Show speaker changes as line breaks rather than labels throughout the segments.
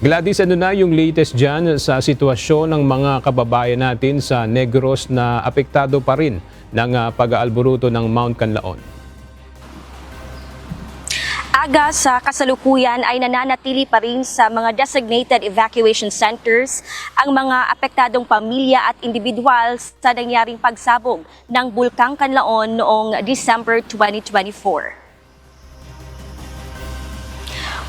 Gladys, ano na yung latest dyan sa sitwasyon ng mga kababayan natin sa Negros na apektado pa rin ng ah, pag-aalburuto ng Mount Canlaon?
Aga sa kasalukuyan ay nananatili pa rin sa mga designated evacuation centers ang mga apektadong pamilya at individual sa nangyaring pagsabog ng Bulkang Kanlaon noong December 2024.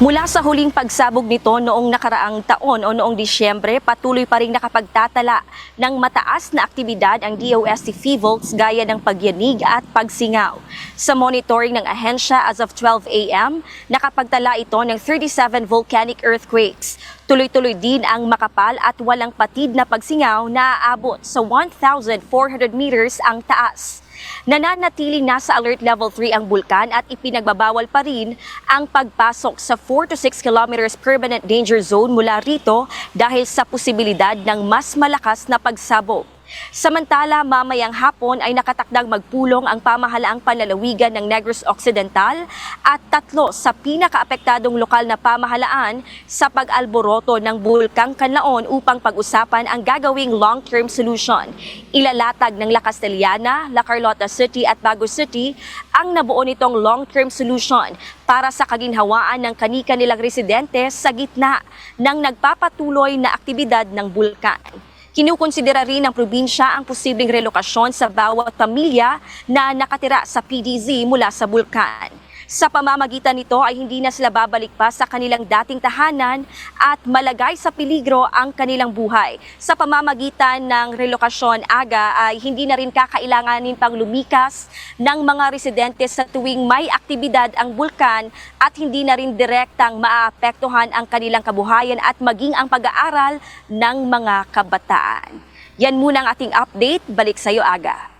Mula sa huling pagsabog nito noong nakaraang taon o noong Disyembre, patuloy pa rin nakapagtatala ng mataas na aktibidad ang DOST FIVOLTS gaya ng pagyanig at pagsingaw. Sa monitoring ng ahensya as of 12 a.m., nakapagtala ito ng 37 volcanic earthquakes. Tuloy-tuloy din ang makapal at walang patid na pagsingaw na aabot sa 1,400 meters ang taas. Nananatiling nasa alert level 3 ang bulkan at ipinagbabawal pa rin ang pagpasok sa 4 to 6 kilometers permanent danger zone mula rito dahil sa posibilidad ng mas malakas na pagsabog. Samantala, mamayang hapon ay nakatakdang magpulong ang pamahalaang panlalawigan ng Negros Occidental at tatlo sa pinakaapektadong lokal na pamahalaan sa pag-alboroto ng Bulkang Kanlaon upang pag-usapan ang gagawing long-term solution. Ilalatag ng La Castellana, La Carlota City at Bago City ang nabuo nitong long-term solution para sa kaginhawaan ng kani-kanilang residente sa gitna ng nagpapatuloy na aktibidad ng bulkan. Kinukonsidera rin ng probinsya ang posibleng relokasyon sa bawat pamilya na nakatira sa PDZ mula sa bulkan. Sa pamamagitan nito ay hindi na sila babalik pa sa kanilang dating tahanan at malagay sa peligro ang kanilang buhay. Sa pamamagitan ng relokasyon aga ay hindi na rin kakailanganin pang lumikas ng mga residente sa tuwing may aktibidad ang bulkan at hindi na rin direktang maapektuhan ang kanilang kabuhayan at maging ang pag-aaral ng mga kabataan. Yan muna ang ating update. Balik sa iyo aga.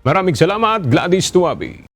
Maraming salamat, Gladys Tuabi.